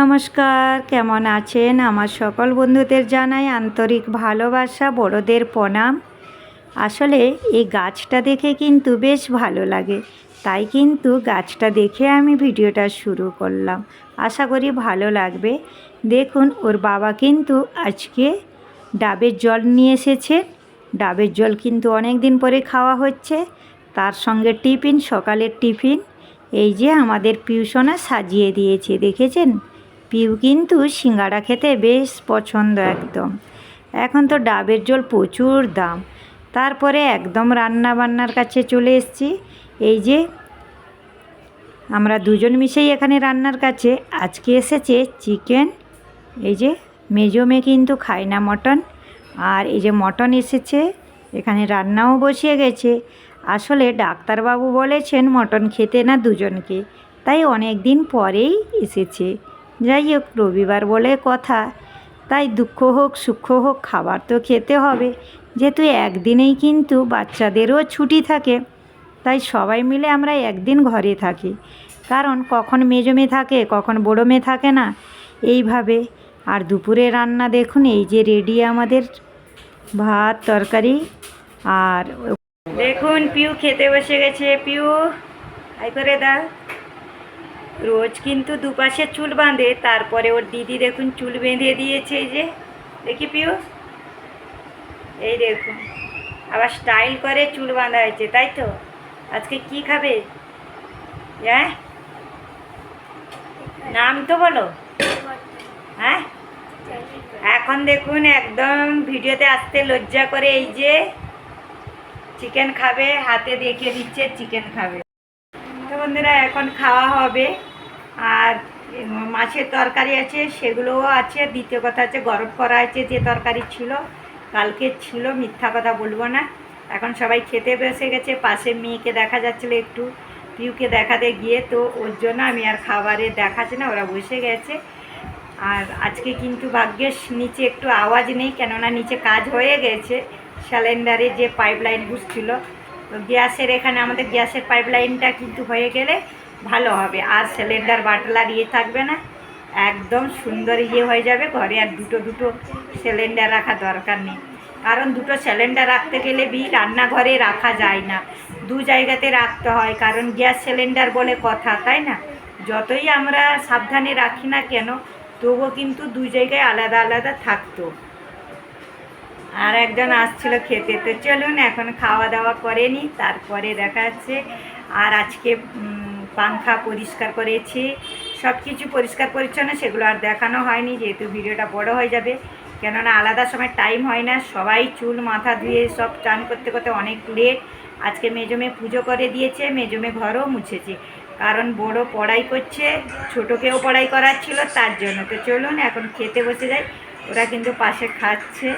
নমস্কার, কেমন আছেন? আমার সকল বন্ধুদের জানাই আন্তরিক ভালোবাসা, বড়দের প্রণাম। আসলে এই গাছটা দেখে কিন্তু বেশ ভালো লাগে। তাই কিন্তু গাছটা দেখে আমি ভিডিওটা শুরু করলাম। আশা করি ভালো লাগবে। দেখুন, ওর বাবা কিন্তু আজকে ডাবের জল নিয়ে এসেছে। ডাবের জল কিন্তু অনেক দিন পরে খাওয়া হচ্ছে। তার সঙ্গে টিফিন, সকালের টিফিন। এই যে আমাদের পিউসনা সাজিয়ে দিয়েছে, দেখেছেন? পিউ কিন্তু সিঙ্গাড়া খেতে বেশ পছন্দ একদম। এখন তো ডাবের জল প্রচুর দাম। তারপরে একদম রান্না বান্নার কাছে চলে এসেছি। এই যে, আমরা দুজন মিশেই এখানে রান্নার কাছে। আজকে এসেছে চিকেন, এই যে মেজো মেয়ে কিন্তু খায় না মটন। আর এই যে মটন এসেছে, এখানে রান্নাও বসিয়ে গেছে। আসলে ডাক্তারবাবু বলেছেন মটন খেতে না দুজনকে। তাই অনেক দিন পরেই এসেছে। যাই হোক রবিবার বলে কথা। তাই দুঃখ হোক, সুখ হোক, খাবার তো খেতে হবে। যেহেতু একদিনেই কিন্তু বাচ্চাদেরও ছুটি থাকে, তাই সবাই মিলে আমরা একদিন ঘরে থাকি। কারণ কখন মেজো মেয়ে থাকে, কখন বড়ো মেয়ে থাকে না, এইভাবে। আর দুপুরে রান্না দেখুন, এই যে রেডি আমাদের ভাত, তরকারি আর দেখুন, পিউ খেতে বসে গেছে। পিউ আই করে দা রোজ কিন্তু দুপাশে চুল বাঁধে, তারপরে ওর দিদি দেখুন চুল বেঁধে দিয়েছে যে। দেখি পিউ এই দেখুন, আবার স্টাইল করে চুল বাঁধা হয়েছে, তাই তো? আজকে কি খাবে? হ্যাঁ? নাম তো বলো। হ্যাঁ? এখন দেখুন, একদম ভিডিওতে আসতে লজ্জা করে এই যে চিকেন খাবে, হাতে দেখিয়ে দিচ্ছে চিকেন খাবে। বন্ধুরা, এখন খাওয়া হবে। আর মাছের তরকারি আছে, সেগুলোও আছে। দ্বিতীয় কথা আছে গরম করা আছে যে তরকারি ছিল, কালকে ছিল, মিথ্যা কথা বলব না। এখন সবাই খেতে বসে গেছে, পাশে মেয়েকে দেখা যাচ্ছিল একটু পিউকে দেখাতে গিয়ে, তো ওর জন্য আমি আর খাবারে দেখাচ্ছি না, ওরা বসে গেছে। আর আজকে কিন্তু ভাগ্যের নিচে একটু আওয়াজ নেই, কেননা নিচে কাজ হয়ে গেছে, সিলিন্ডারে যে পাইপ লাইন বুঝছিল তো গ্যাসের এখানে আমাদের গ্যাসের পাইপ লাইনটা কিন্তু হয়ে গেলে ভালো হবে। আর সিলিন্ডার বাটলার ইয়ে থাকবে না। একদম সুন্দর ইয়ে হয়ে যাবে। ঘরে আর দুটো দুটো সিলিন্ডার রাখা দরকার নেই। কারণ দুটো সিলিন্ডার রাখতে গেলে বি রান্নাঘরে রাখা যায় না। দু জায়গাতে রাখতে হয়, কারণ গ্যাস সিলিন্ডার বলে কথা, তাই না? যতই আমরা সাবধানে রাখি না কেন, তবুও কিন্তু দুই জায়গায় আলাদা আলাদা থাকতো। আর একজন আসছিল খেতে। তো চলুন এখন খাওয়া দাওয়া করেনি তারপরে দেখা যাচ্ছে আর আজকে পাংখা পরিষ্কার করেছি। সব কিছু পরিষ্কার পরিচ্ছন্ন, সেগুলো আর দেখানো হয়নি, যেহেতু ভিডিওটা বড় হয়ে যাবে। কেননা আলাদা সময় টাইম হয় না, সবাই চুল, মাথা ধুয়ে সব চান করতে করতে অনেক লেট। আজকে মেজমে পুজো করে দিয়েছে মেজমে ঘরও মুছেছে। কারণ বড় পড়াই করছে, ছোটোকেও পড়াই করার ছিল তার জন্য। তো চলুন এখন খেতে বসে যাই, ওরা কিন্তু পাশে খাচ্ছে।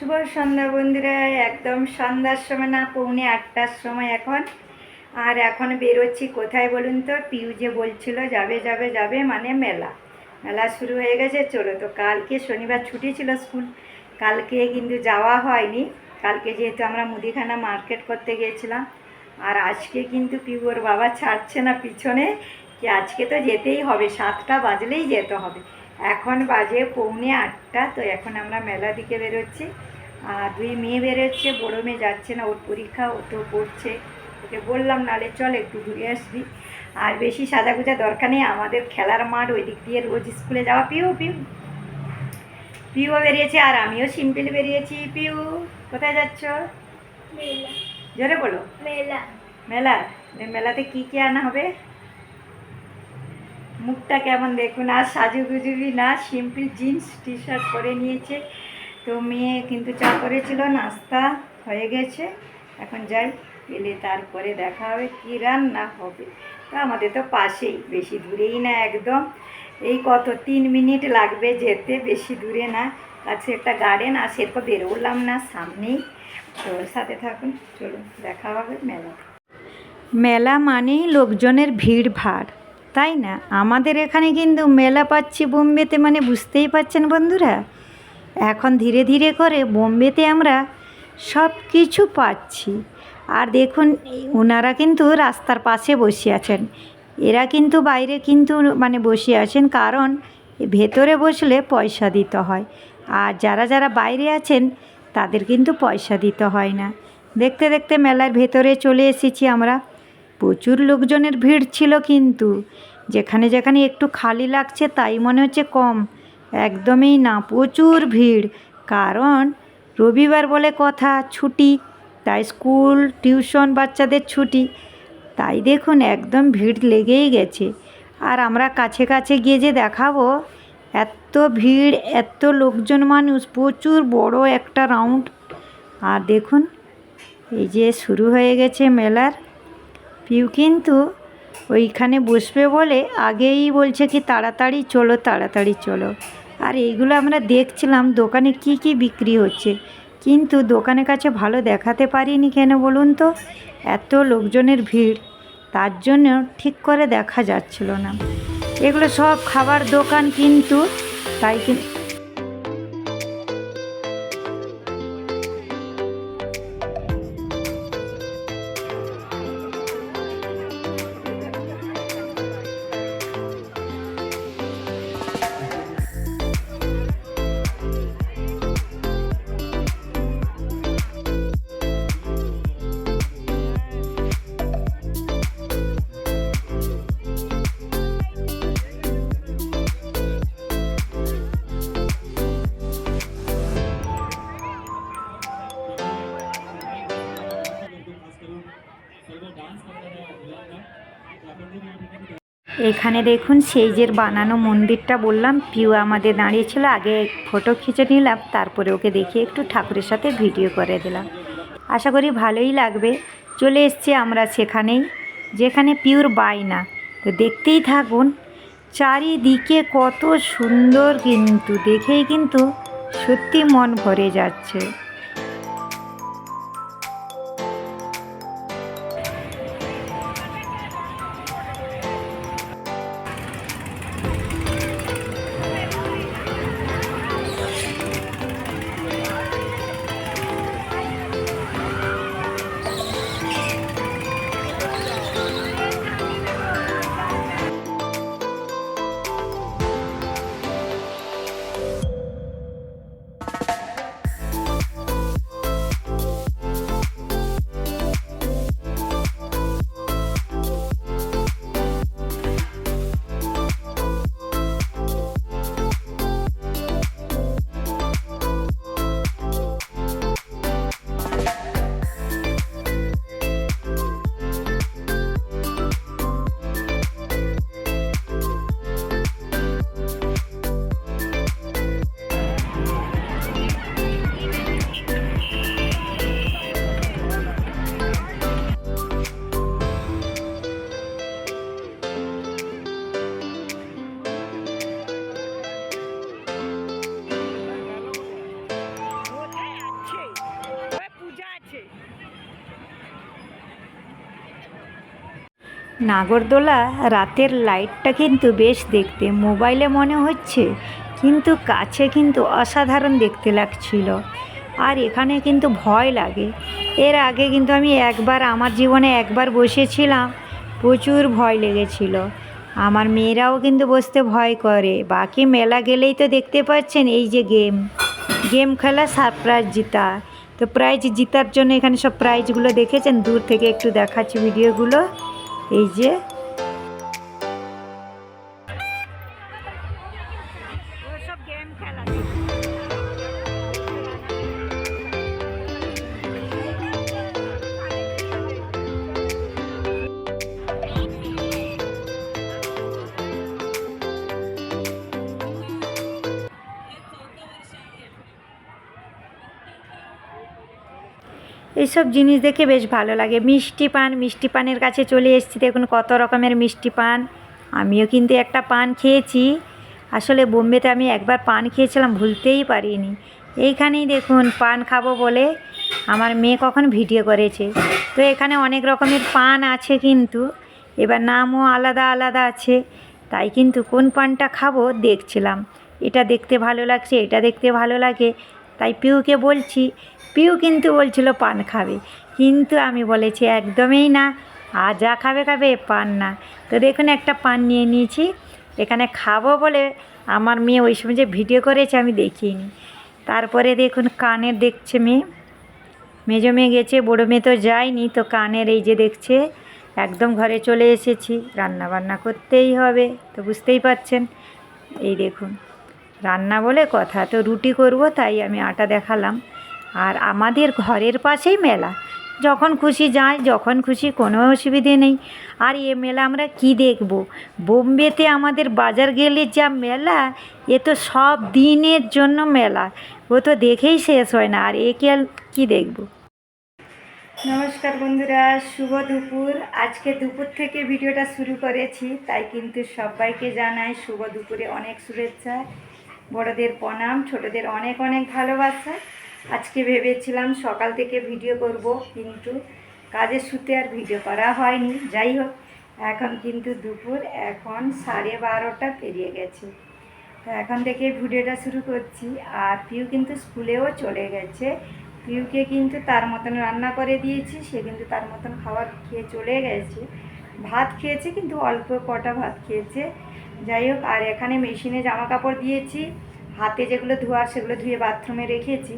শুভ সন্ধ্যা বন্ধুরা, একদম সন্ধ্যার সময় না, পৌনে আটটার সময় এখন। আর এখন বেরোচ্ছি কোথায় বলুন তো? পিউ যে বলছিল, যাবে যাবে যাবে মানে মেলা। মেলা শুরু হয়ে গেছে, চলো তো, কালকে শনিবার ছুটি ছিল স্কুল। কালকে কিন্তু যাওয়া হয়নি। কালকে যেহেতু আমরা মুদিখানা মার্কেট করতে গিয়েছিলাম। আর আজকে কিন্তু পিউ ওর বাবা ছাড়ছে না পিছনে, কি আজকে তো যেতেই হবে, সাতটা বাজলেই যেতে হবে। এখন বাজে পৌনে আটটা তো এখন আমরা মেলা দিকে বেরোচ্ছি। আর দুই মেয়ে বেরোচ্ছে বড়ো মেয়ে যাচ্ছে না ওর পরীক্ষা ও তো পড়ছে। ওকে বললাম নালে চল একটু ঘুরে আসবি। আর বেশি সাজাগুজা দরকার নেই আমাদের খেলার মাঠ ওই দিক দিয়ে রোজ স্কুলে যাওয়া। পিউ পিউ। পিউও বেরিয়েছে আর আমিও সিম্পল বেরিয়েছি। পিউ কোথায় যাচ্ছ? জোরে বলো। মেলা। মেলা? মেলাতে কি কি আনা হবে? মুখটা কেমন দেখুন? আর সাজুগুজুবি না, সিম্পল জিন্স টি শার্ট পরে নিয়েছে। তো মেয়ে কিন্তু চা করেছিল, নাস্তা হয়ে গেছে। এখন যাই, এলে তারপরে দেখা হবে কী রান্না হবে। তো আমাদের তো পাশেই, বেশি দূরেই না একদম। এই কত, তিন মিনিট লাগবে যেতে, বেশি দূরে না। কাছে একটা গার্ডেন আর সেরকম বেরোলাম না সামনেই। তো সাথে থাকুন, চলুন, দেখা হবে মেলা মেলা মানেই লোকজনের ভিড় ভাড় তাই না? আমাদের এখানে কিন্তু মেলা পাচ্ছি বোম্বেতে মানে বুঝতেই পারছেন বন্ধুরা? এখন ধীরে ধীরে করে বোম্বেতে আমরা সব কিছু পাচ্ছি। আর দেখুন ওনারা কিন্তু রাস্তার পাশে বসে আছেন। এরা কিন্তু বাইরে কিন্তু মানে বসে আছেন কারণ ভেতরে বসলে পয়সা দিতে হয়। আর যারা যারা বাইরে আছেন, তাদের কিন্তু পয়সা দিতে হয় না। দেখতে দেখতে মেলার ভেতরে চলে এসেছি আমরা। প্রচুর লোকজনের ভিড় ছিল কিন্তু। যেখানে যেখানে একটু খালি লাগছে তাই মনে হচ্ছে কম। একদমই না, প্রচুর ভিড়। কারণ রবিবার বলে কথা, ছুটি। তাই স্কুল, টিউশন বাচ্চাদের ছুটি। তাই দেখুন একদম ভিড় লেগেই গেছে। আর আমরা কাছে কাছে গিয়ে যে দেখাবো, এত ভিড়, এত লোকজন মানুষ, প্রচুর বড় একটা রাউন্ড। আর দেখুন, এই যে শুরু হয়ে গেছে মেলার। পিউ কিন্তু ওইখানে বসবে বলে আগেই বলছে কি, তাড়াতাড়ি চলো তাড়াতাড়ি চলো। আর এইগুলো আমরা দেখছিলাম, দোকানে কি কি বিক্রি হচ্ছে। কিন্তু দোকানের কাছে ভালো দেখাতে পারিনি কেন বলুন তো? এত লোকজনের ভিড়, তার জন্য ঠিক করে দেখা যাচ্ছিল না। এগুলো সব খাবার দোকান কিন্তু, তাই এখানে দেখুন সেই যে বানানো মন্দিরটা বললাম, পিউ আমাদের দাঁড়িয়েছিল, আগে ফটো খিচে নিলাম, তারপরে ওকে দেখিয়ে একটু ঠাকুরের সাথে ভিডিও করে দিলাম। আশা করি ভালোই লাগবে। চলে এসছি আমরা সেখানেই, যেখানে পিওর বায়না। তো দেখতেই থাকুন, চারিদিকে কত সুন্দর কিন্তু, দেখেই কিন্তু সত্যি মন ভরে যাচ্ছে। নাগরদোলা, রাতের লাইটটা কিন্তু বেশ দেখতে, মোবাইলে মনে হচ্ছে কিন্তু কাছে কিন্তু অসাধারণ দেখতে লাগছিল। আর এখানে কিন্তু ভয় লাগে। এর আগে কিন্তু আমি একবার আমার জীবনে একবার বসেছিলাম, প্রচুর ভয় লেগেছিল। আমার মেয়েরাও কিন্তু বসতে ভয় করে। বাকি মেলা গেলেই তো দেখতে পাচ্ছেন এই যে গেম। গেম খেলা সারপ্রাইজ জিতা। তো প্রাইজ জিতার জন্য এখানে সব প্রাইজগুলো দেখেছেন? দূর থেকে একটু দেখাচ্ছি ভিডিওগুলো এই যে এইসব জিনিস দেখে বেশ ভালো লাগে। মিষ্টি পান, মিষ্টি পানের কাছে চলে এসেছি। দেখুন কত রকমের মিষ্টি পান। আমিও কিন্তু একটা পান খেয়েছি। আসলে বোম্বেতে আমি একবার পান খেয়েছিলাম, ভুলতেই পারিনি। এইখানেই দেখুন পান খাব বলে আমার মেয়ে কখন ভিডিও করেছে। তো এখানে অনেক রকমের পান আছে কিন্তু। এবার নামও আলাদা আলাদা আছে। তাই কিন্তু কোন পানটা খাব দেখছিলাম। এটা দেখতে ভালো লাগছে, এটা দেখতে ভালো লাগে। তাই পিউকে বলছি, পিউ কিন্তু বলছিল পান খাবে। কিন্তু আমি বলেছি, একদমই না, আর যা খাবে খাবে, পান না। তো দেখুন, একটা পান নিয়ে নিয়েছি। এখানে খাব বলে আমার মেয়ে ওই সময় যে ভিডিও করেছে, আমি দেখিনি। তারপরে দেখুন কানের দেখছে মেয়ে। মেজো মেয়ে গেছে, বড়ো মেয়ে তো যায়নি, তো কানের এই যে দেখছে, একদম ঘরে চলে এসেছি। রান্না বান্না করতেই হবে, তো বুঝতেই পারছেন। এই দেখুন। রান্না বলে কথা, তো রুটি করব তাই আমি আটা দেখালাম। আর আমাদের ঘরের পাশেই মেলা। যখন খুশি যাই, যখন খুশি কোনো অসুবিধে নেই। আর এ মেলা আমরা কি দেখব? বোম্বেতে আমাদের বাজার গেলে যা মেলা, এ তো সব দিনের জন্য মেলা। ও তো দেখেই শেষ হয় না। আর একে আর কী দেখব? নমস্কার বন্ধুরা, শুভ দুপুর। আজকে দুপুর থেকে ভিডিওটা শুরু করেছি, তাই কিন্তু সবাইকে জানাই শুভ দুপুরে অনেক শুভেচ্ছা। বড়দের প্রণাম, ছোটদের অনেক অনেক ভালোবাসা। আজকে ভেবেছিলাম সকাল থেকে ভিডিও করব, কিন্তু কাজের সূত্রে আর ভিডিও করা হয়নি। যাই হোক, এখন কিন্তু দুপুর, এখন সাড়ে বারোটা পেরিয়ে গেছে। তো এখন থেকে ভিডিওটা শুরু করছি, আর পিউ কিন্তু স্কুলেও চলে গেছে। পিউকে কিন্তু তার মতন রান্না করে দিয়েছি, সে কিন্তু তার মতন খাবার খেয়ে চলে গেছে। ভাত খেয়েছে, কিন্তু অল্প কটা ভাত খেয়েছে। যাই হোক, আর এখানে মেশিনে জামা কাপড় দিয়েছি, হাতে যেগুলো ধোয়ার সেগুলো ধুয়ে বাথরুমে রেখেছি,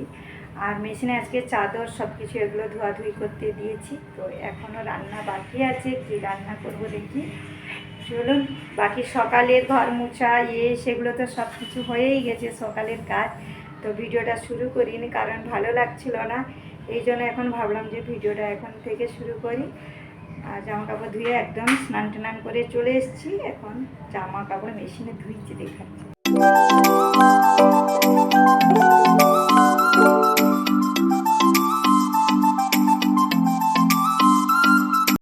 আর মেশিনে আজকে চাদর সব কিছু এগুলো ধোয়াধুয়ি করতে দিয়েছি, তো এখনও রান্না বাকি আছে, কি রান্না করব দেখি। চলুন, বাকি সকালের ঘর মোছা ইয়ে সেগুলো তো সব কিছু হয়েই গেছে সকালের কাজ, তো ভিডিওটা শুরু করিনি, কারণ ভালো লাগছিল না, এই জন্য এখন ভাবলাম যে ভিডিওটা এখন থেকে শুরু করি। জামা কাপড় ধুয়ে একদম স্নান টান করে চলে এসেছি। এখন জামা কাপড় মেশিনে ধুইছি, দেখাচ্ছি।